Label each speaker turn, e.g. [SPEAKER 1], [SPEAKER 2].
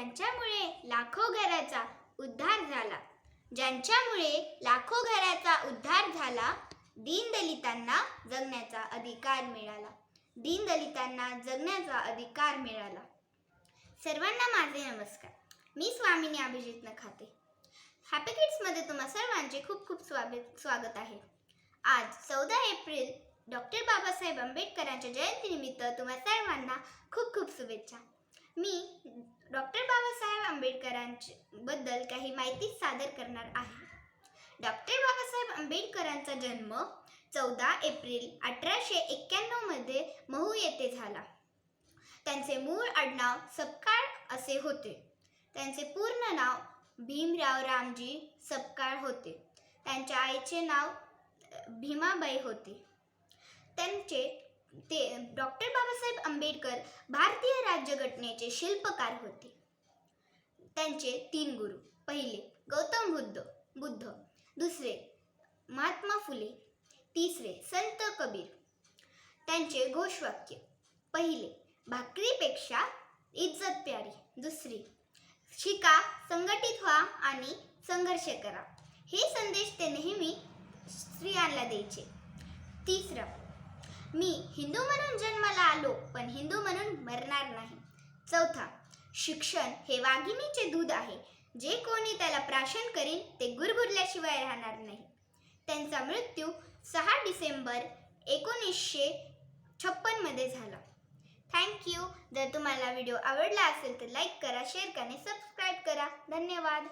[SPEAKER 1] ज्यांच्यामुळे लाखो घराचा उद्धार झाला ज्यांच्यामुळे लाखो घराचा उद्धार झाला दीनदलितांना जगण्याचा अधिकार मिळाला. दीनदलितांना जगण्याचा अधिकार मिळाला. सर्वांना माझे नमस्कार. मी स्वामिनी अभिजित नखाते. हॅपी किड्समध्ये तुम्हा सर्वांचे खूप खूप स्वागत स्वागत आहे. आज चौदा एप्रिल डॉक्टर बाबासाहेब आंबेडकरांच्या जयंतीनिमित्त तुम्हा सर्वांना खूप खूप शुभेच्छा. मी आंबेडकरांबद्दल काही माहिती सादर करणार आहे. डॉक्टर बाबासाहेब आंबेडकरांचा जन्म चौदा एप्रिल अठराशे एक्क्याण्णवमध्ये महू येथे झाला. त्यांचे मूळ आडनाव सपकाळ असे होते. त्यांचे पूर्ण नाव भीमराव रामजी सपकाळ होते. त्यांच्या आईचे नाव भीमाबाई होते. त्यांचे ते डॉक्टर बाबासाहेब आंबेडकर भारतीय राज्यघटनेचे शिल्पकार होते. त्यांचे तीन गुरु. पहिले गौतम बुद्ध बुद्ध. दुसरे महात्मा फुले. तिसरे संत कबीर. त्यांचे घोषवाक्य. पहिले भाकरीपेक्षा इज्जत प्यारी. दुसरी शिका संघटित व्हा आणि संघर्ष करा. हे संदेश ते नेहमी स्त्रियांना द्यायचे. तिसरं मी हिंदू म्हणून जन्माला आलो पण हिंदू म्हणून मरणार नाही. चौथा शिक्षण हे वाघिणीचे दूध आहे. जे कोणी त्याला प्राशन करीन ते गुरगुरल्याशिवाय राहणार नाही. त्यांचा मृत्यू सहा डिसेंबर एकोणीसशे छप्पनमध्ये झाला. थँक्यू जर तुम्हाला व्हिडिओ आवडला असेल तर लाईक करा शेअर करा आणि सबस्क्राईब करा. धन्यवाद.